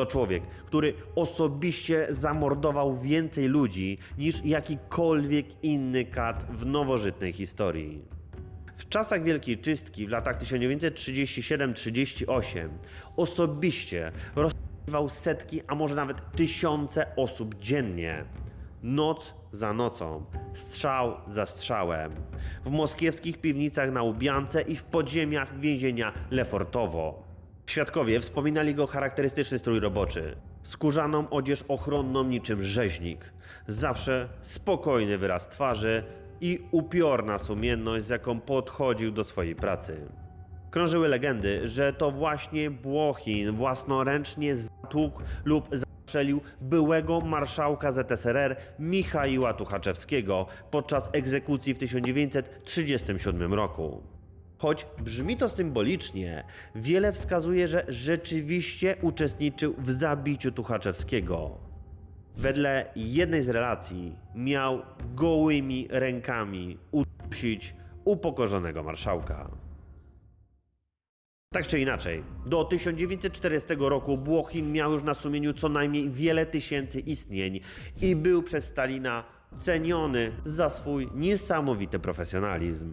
To człowiek, który osobiście zamordował więcej ludzi niż jakikolwiek inny kat w nowożytnej historii. W czasach Wielkiej Czystki w latach 1937-38 osobiście rozstrzeliwał setki, a może nawet tysiące osób dziennie. Noc za nocą, strzał za strzałem. W moskiewskich piwnicach na Łubiance i w podziemiach więzienia Lefortowo. Świadkowie wspominali go charakterystyczny strój roboczy. Skórzaną odzież ochronną niczym rzeźnik. Zawsze spokojny wyraz twarzy i upiorna sumienność, z jaką podchodził do swojej pracy. Krążyły legendy, że to właśnie Błochin własnoręcznie zatłukł lub zastrzelił byłego marszałka ZSRR Michaiła Tuchaczewskiego podczas egzekucji w 1937 roku. Choć brzmi to symbolicznie, wiele wskazuje, że rzeczywiście uczestniczył w zabiciu Tuchaczewskiego. Wedle jednej z relacji miał gołymi rękami udusić upokorzonego marszałka. Tak czy inaczej, do 1940 roku Błochin miał już na sumieniu co najmniej wiele tysięcy istnień i był przez Stalina ceniony za swój niesamowity profesjonalizm.